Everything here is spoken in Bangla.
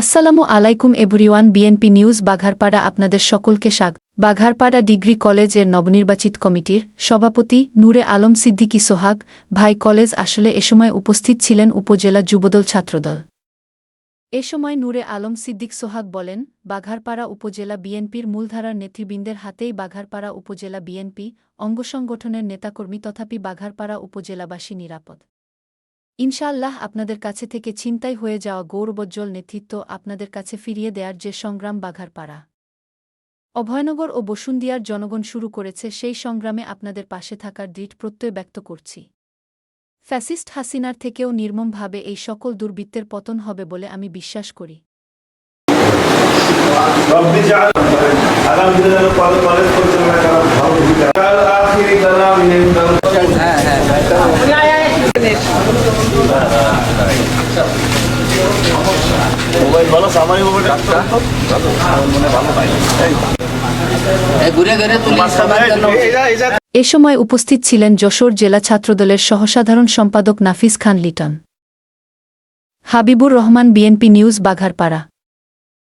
আসসালামু আলাইকুম এভরিওয়ান বিএনপি নিউজ বাঘারপাড়া আপনাদের সকলকে স্বাগ বাঘারপাড়া ডিগ্রি কলেজের নবনির্বাচিত কমিটির সভাপতি নূরে আলম সিদ্দিকী সোহাগ, ভাই কলেজ আসলে এ সময় উপস্থিত ছিলেন উপজেলা যুবদল ছাত্রদল। এ সময় নূরে আলম সিদ্দিক সোহাগ বলেন, বাঘারপাড়া উপজেলা বিএনপির মূলধারার নেতৃবৃন্দের হাতেই বাঘারপাড়া উপজেলা বিএনপি অঙ্গসংগঠনের নেতাকর্মী তথাপি বাঘারপাড়া উপজেলাবাসী নিরাপদ। ইনশাআল্লাহ আপনাদের কাছে থেকে ছিনতাই হয়ে যাওয়া গৌরবোজ্জ্বল নেতৃত্ব আপনাদের কাছে ফিরিয়ে দেয়ার যে সংগ্রাম বাঘারপাড়া। অভয়নগর ও বসুন্দিয়ার জনগণ শুরু করেছে সেই সংগ্রামে আপনাদের পাশে থাকার দৃঢ় প্রত্যয় ব্যক্ত করছি। ফ্যাসিস্ট হাসিনার থেকেও নির্মমভাবে এই সকল দুর্বৃত্তের পতন হবে বলে আমি বিশ্বাস করি। হ্যাঁ হ্যাঁ। মোবাইল ভালো সামারি এ সময় উপস্থিত ছিলেন যশোর জেলা ছাত্রদলের সহসাধারণ সম্পাদক Nafis Khan Liton. Habibur Rahman BNP news Bagharpara.